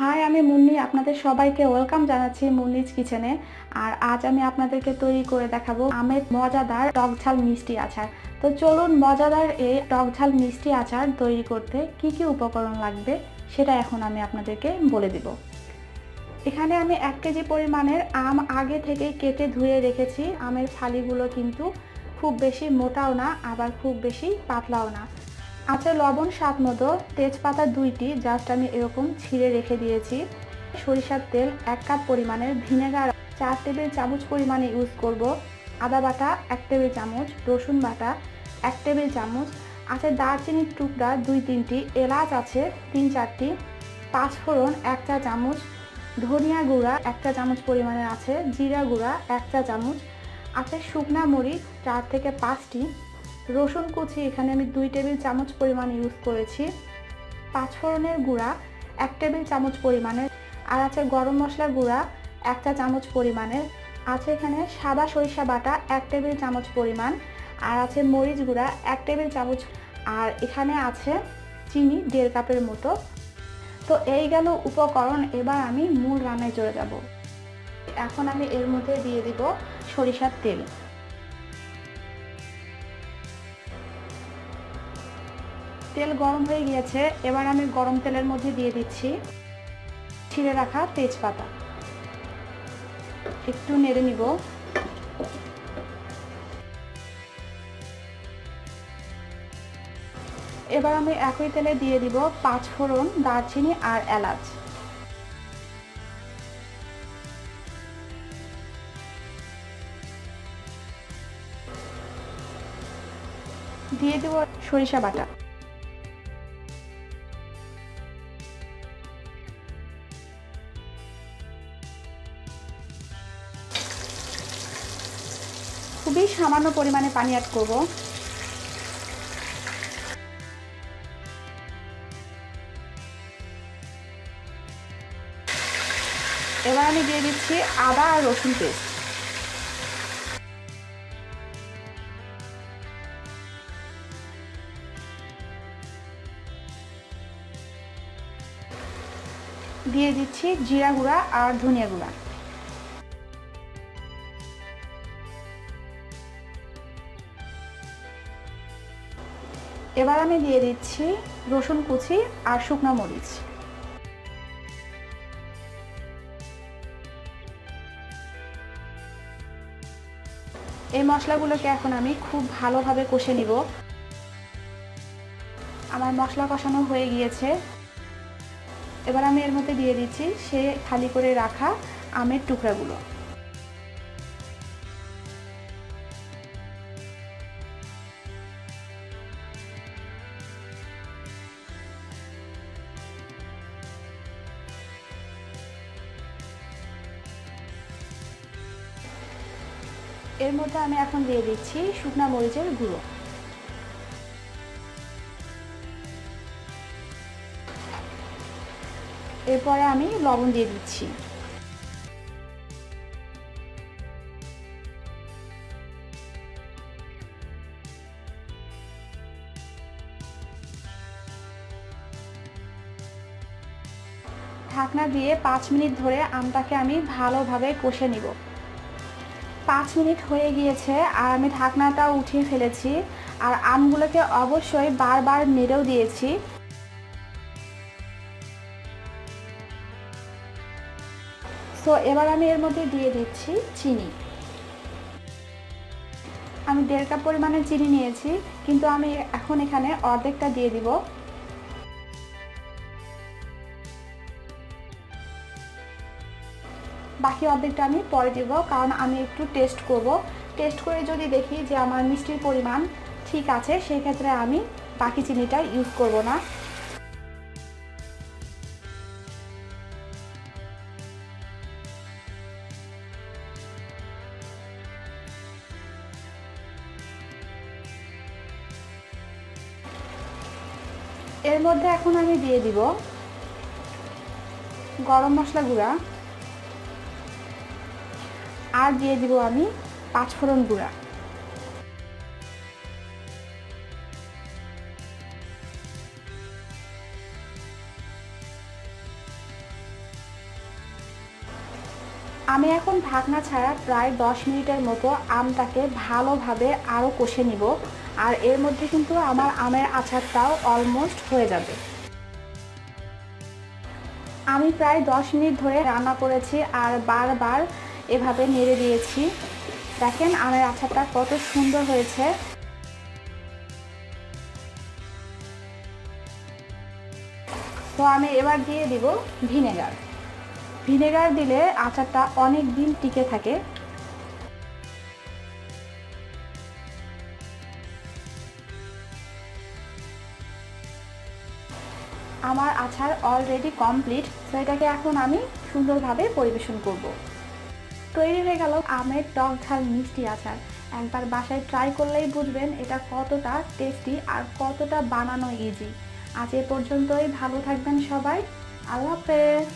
High আমি মুন্নি, আপনাদের সবাইকে ওয়েলকাম জানাচ্ছি মুন্নিজ কিচেনে। আর আজ আমি আপনাদেরকে তৈরি করে দেখাবো আমের মজাদার টক ঝাল মিষ্টি আচার। তো চলুন মজাদার এই টক ঝাল মিষ্টি আচার তৈরি করতে কি কি উপকরণ লাগবে সেটা এখন আমি আপনাদেরকে বলে দিব। এখানে আমি এক কেজি পরিমাণের আম আগে থেকে কেটে ধুয়ে রেখেছি। আমের ফালিগুলো কিন্তু খুব বেশি মোটাও না, আবার খুব বেশি পাতলাও না। আছে লবণ, স্বাদ মতো তেজপাতা দুইটি জাস্ট আমি এরকম ছিঁড়ে রেখে দিয়েছি। সরিষার তেল এক কাপ পরিমাণের ভিনেগার, চার টেবিল চামচ পরিমাণে ইউজ করব। আদা বাটা এক টেবিল চামচ, রসুন বাটা এক টেবিল চামচ, আছে দারচিনির টুকরা দুই তিনটি, এলাচ আছে তিন চারটি, পাঁচফোড়ন এক চা চামচ, ধনিয়া গুঁড়া এক চা চামচ পরিমাণে আছে, জিরা গুঁড়া এক চা চামচ, আছে শুকনা মরিচ চার থেকে পাঁচটি রসুন কুচি, এখানে আমি দুই টেবিল চামচ পরিমাণ ইউজ করেছি। পাঁচফোড়নের গুঁড়া, এক টেবিল চামচ পরিমাণের, আর আছে গরম মশলা গুঁড়া, এক চা চামচ পরিমাণের। আছে এখানে সাদা সরিষা বাটা, এক টেবিল চামচ পরিমাণ, আর আছে মরিচ গুঁড়া, এক টেবিল চামচ, আর এখানে আছে চিনি দেড় কাপের মতো। তো এই গেল উপকরণ, এবার আমি মূল রান্নায় চলে যাব। এখন আমি এর মধ্যে দিয়ে দিব সরিষার তেল। তেল গরম হয়ে গিয়েছে, এবার আমি গরম তেলের মধ্যে দিয়ে দিচ্ছি ছিঁড়ে রাখা তেজপাতা। একটু নেড়ে নিব। এবার আমি একই তেলে দিয়ে দিব পাঁচ ফোড়ন দারচিনি আর এলাচ। দিয়ে দেব সরিষা বাটা। খুবই সামান্য পরিমাণে পানি অ্যাড করব। এবার আমি দিয়ে দিচ্ছি আদা আর রসুন পেস্ট দিয়ে দিচ্ছি জিরা গুঁড়া আর ধনিয়া গুঁড়া। এবার আমি দিয়ে দিচ্ছি রসুন কুচি আর শুকনো মরিচ। এই মশলাগুলোকে এখন আমি খুব ভালোভাবে কষে নিব। আমার মশলা কষানো হয়ে গিয়েছে। এবার আমি এর মধ্যে দিয়ে দিচ্ছি সে খালি করে রাখা আমের টুকরাগুলো। এর মধ্যে আমি এখন দিয়ে দিচ্ছি শুকনা মরিচের গুঁড়ো। এরপরে আমি লবণ দিয়ে দিচ্ছি। ঢাকনা দিয়ে পাঁচ মিনিট ধরে আমটাকে আমি ভালোভাবে কষে নিব। পাঁচ মিনিট হয়ে গিয়েছে আর আমি ঢাকনাটা উঠিয়ে ফেলেছি আর আমগুলোকে অবশ্যই বারবার নেড়েও দিয়েছি। তো এবার আমি এর মধ্যে দিয়ে দিচ্ছি চিনি। আমি দেড় কাপ পরিমাণে চিনি নিয়েছি, কিন্তু আমি এখন এখানে অর্ধেকটা দিয়ে দিব। বাকি অর্ধেকটা আমি পরে দেব, কারণ আমি একটু টেস্ট করব। টেস্ট করে যদি দেখি যে আমার মিষ্টির পরিমাণ ঠিক আছে, সেই ক্ষেত্রে আমি বাকি চিনিটা ইউজ করব না। এর মধ্যে এখন আমি দিয়ে দিব গরম মশলা গুঁড়া। আর দিয়ে দিব আমি পাঁচফোড়ন গুঁড়া। আমি এখন ঢাকনা ছাড়া প্রায় দশ মিনিটের মতো আমটাকে ভালোভাবে আরও কষে নিব, আর এর মধ্যে কিন্তু আমার আমের আচারটাও অলমোস্ট হয়ে যাবে। আমি প্রায় দশ মিনিট ধরে রান্না করেছি আর বারবার এভাবে নেড়ে দিয়েছি। দেখেন আমের আচারটা কত সুন্দর হয়েছে। তো আমি এবার দিয়ে দিব ভিনেগার। ভিনেগার দিলে আচারটা অনেক দিন টিকে থাকে। আমার আচার অলরেডি কমপ্লিট তো এটাকে এখন আমি সুন্দরভাবে পরিবেশন করব। তৈরি হয়ে গেল আমের টক ঝাল মিষ্টি আচার। একবার বাসায় ট্রাই করলেই বুঝবেন এটা কতটা টেস্টি আর কতটা বানানো ইজি আজ এ পর্যন্তই, ভালো থাকবেন সবাই। আল্লাহ হাফেজ।